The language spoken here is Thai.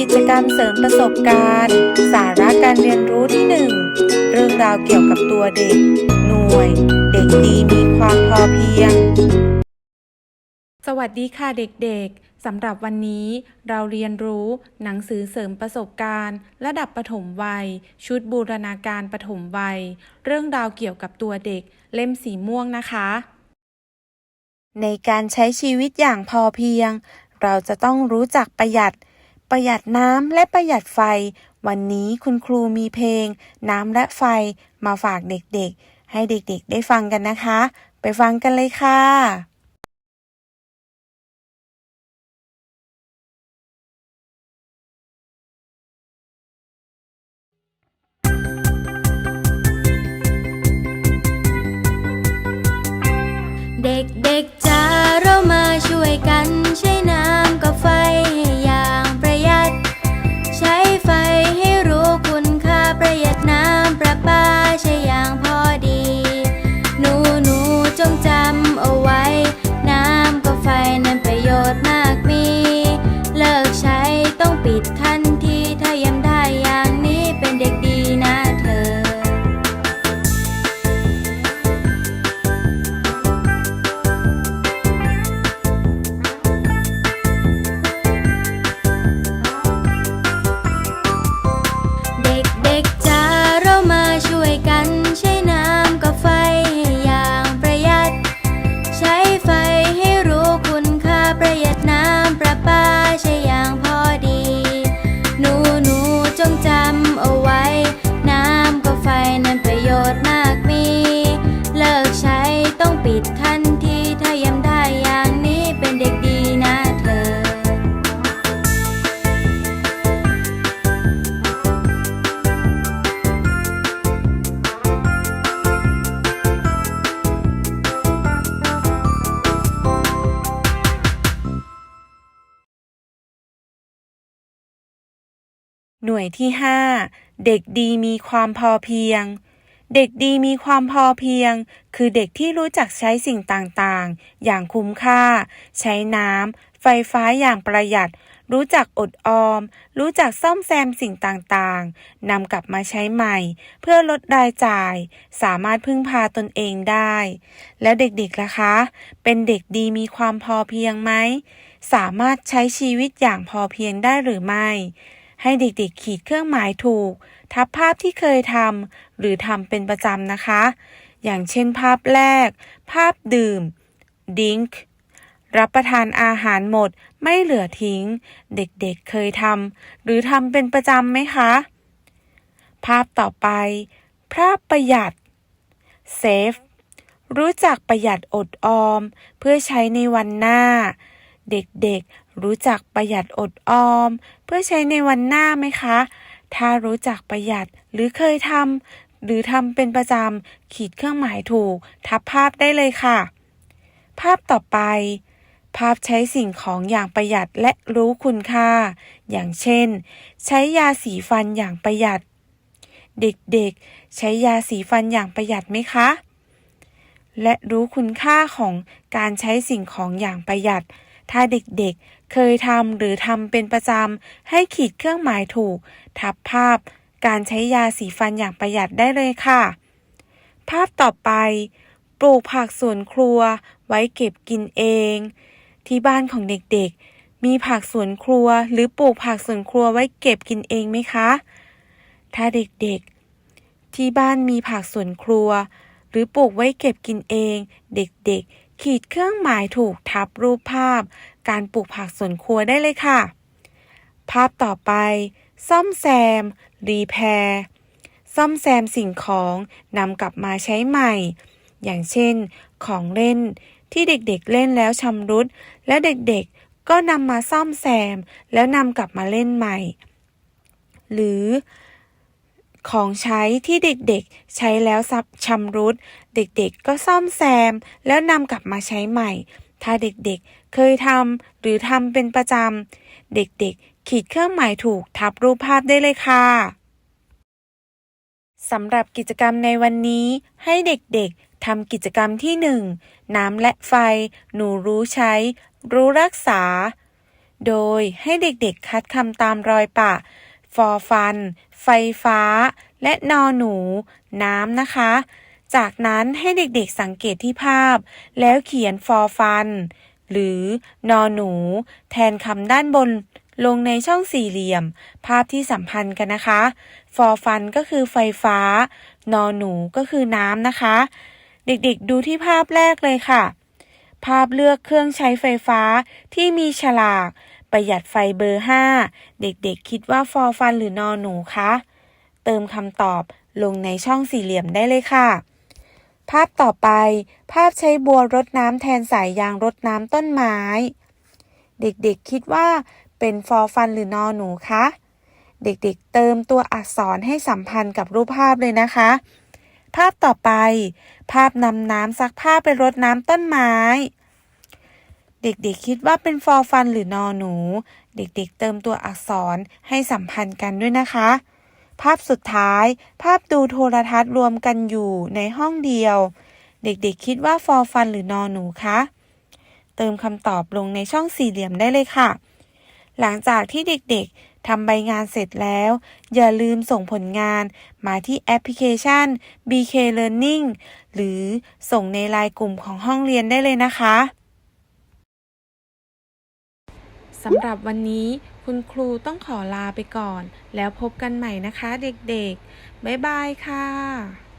กิจกรรมเสริมประสบการณ์ สาระการเรียนรู้ที่ 1 เรื่องราวเกี่ยวกับตัวเด็ก หน่วย เด็กดีมีความพอเพียง สวัสดีค่ะเด็กๆสำหรับวันนี้เราเรียนรู้หนังสือเสริมประสบการณ์ ระดับประถมวัย ชุดบูรณาการประถมวัย เรื่องราวเกี่ยวกับตัวเด็ก เล่มสีม่วงนะคะ ในการใช้ชีวิตอย่างพอเพียง เราจะต้องรู้จักประหยัด ประหยัดน้ำและประหยัดไฟ วันนี้คุณครูมีเพลง น้ำและไฟมาฝากเด็กๆ ให้เด็กๆได้ฟังกันนะคะ ไปฟังกันเลยค่ะ หน่วยที่ 5 เด็กดีมีความพอเพียง เด็กดีมีความพอเพียง คือเด็กที่รู้จักใช้สิ่งต่างๆ อย่างคุ้มค่า ใช้น้ำไฟฟ้าอย่างประหยัด รู้จักอดออม รู้จักซ่อมแซมสิ่งต่างๆนำกลับมาใช้ใหม่ เพื่อลดรายจ่าย สามารถพึ่งพาตนเองได้ แล้วเด็กๆล่ะคะ เป็นเด็กดีมีความพอเพียงไหม สามารถใช้ชีวิตอย่างพอเพียงได้หรือไม่ ให้เด็กๆขีดเครื่องหมายถูก ทับภาพที่เคยทำหรือทำเป็นประจำนะคะ อย่างเช่นภาพแรก ภาพดื่มดิงค์รับประทานอาหารหมดไม่เหลือทิ้ง เด็กๆเเคยทำหรือทำเป็นประจำไหมคะ ภาพต่อไป ภาพประหยัดเซฟรู้จักประหยัดอดออม เพื่อใช้ในวันหน้า เด็กๆ รู้จักประหยัดอดออม เพื่อใช้ในวันหน้าไหมคะ ถ้ารู้จักประหยัดหรือเคยทำหรือทำเป็นประจำขีดเครื่องหมายถูก ทับภาพได้เลยค่ะ ภาพต่อไป ภาพใช้สิ่งของอย่างประหยัดและรู้คุณค่า อย่างเช่น ใช้ยาสีฟันอย่างประหยัด เด็กๆ ใช้ยาสีฟันอย่างประหยัดไหมคะและรู้คุณค่าของการใช้สิ่งของอย่างประหยัด ถ้าเด็กๆ เคยทำหรือทำเป็นประจำ ให้ขีดเครื่องหมายถูก ทับภาพ การใช้ยาสีฟันอย่างประหยัดได้เลยค่ะ ภาพต่อไป ปลูกผักสวนครัว ไว้เก็บกินเอง ที่บ้านของเด็กๆ มีผักสวนครัว หรือปลูกผักสวนครัวไว้เก็บกินเองไหมคะ ถ้าเด็กๆ ที่บ้านมีผักสวนครัว หรือปลูกไว้เก็บกินเอง เด็กๆ ขีดเครื่องหมายถูกทับรูปภาพ การปลูกผักสวนครัวได้เลยค่ะ ภาพต่อไป ซ่อมแซม รีแพร์ซ่อมแซมสิ่งของนำกลับมาใช้ใหม่ อย่างเช่น ของเล่นที่เด็กๆเล่นแล้วชำรุด และเด็กๆก็นำมาซ่อมแซม แล้วนำกลับมาเล่นใหม่ หรือ ของใช้ที่เด็กๆ ใช้แล้วซับชำรุด เด็กๆก็ซ่อมแซม แล้วนำกลับมาใช้ใหม่ ถ้าเด็กๆเคยทำหรือทำเป็นประจำ เด็กๆ ขีดเครื่องหมายถูกทับรูปภาพได้เลยค่ะสำหรับกิจกรรมในวันนี้ ให้เด็กๆทำกิจกรรมที่ 1 น้ำและไฟ หนูรู้ใช้ รู้รักษา โดยให้เด็กๆคัดคำตามรอยปะ ฟอฟัน ไฟฟ้า และนอหนู น้ำนะคะ จากนั้นให้เด็กๆสังเกตที่ภาพ แล้วเขียนฟอฟัน หรือนอหนู แทนคำด้านบนลงในช่องสี่เหลี่ยม ภาพที่สัมพันธ์กันนะคะฟอฟันก็คือไฟฟ้า นอหนูก็คือน้ำนะคะ เด็กๆดูที่ภาพแรกเลยค่ะ ภาพเลือกเครื่องใช้ไฟฟ้าที่มีฉลาก ประหยัดไฟเบอร์ 5 เด็กๆ คิดว่าฟอฟันหรือนอหนูคะ เติมคำตอบลงในช่องสี่เหลี่ยมได้เลยค่ะ ภาพต่อไป ภาพใช้บัวรดน้ำแทนสายยางรดน้ำต้นไม้ เด็กๆ คิดว่าเป็นฟอฟันหรือนอหนูคะ เด็กๆ เติมตัวอักษรให้สัมพันธ์กับรูปภาพเลยนะคะ ภาพต่อไป ภาพนำน้ำซักผ้าไปรดน้ำต้นไม้ เด็กๆคิดว่าเป็นฟอฟันหรือนอหนู เด็กๆเติมตัวอักษรให้สัมพันธ์กันด้วยนะคะ ภาพสุดท้าย ภาพดูโทรทัศน์รวมกันอยู่ในห้องเดียว เด็กๆคิดว่าฟอฟันหรือนอหนูคะเติมคำตอบลงในช่องสี่เหลี่ยมได้เลยค่ะ หลังจากที่เด็กๆทำใบงานเสร็จแล้ว อย่าลืมส่งผลงานมาที่แอปพลิเคชัน BK Learning หรือส่งในไลน์กลุ่มของห้องเรียนได้เลยนะคะ สำหรับวันนี้คุณครูต้องขอลาไปก่อน แล้วพบกันใหม่นะคะเด็กๆ บ๊ายบายค่ะ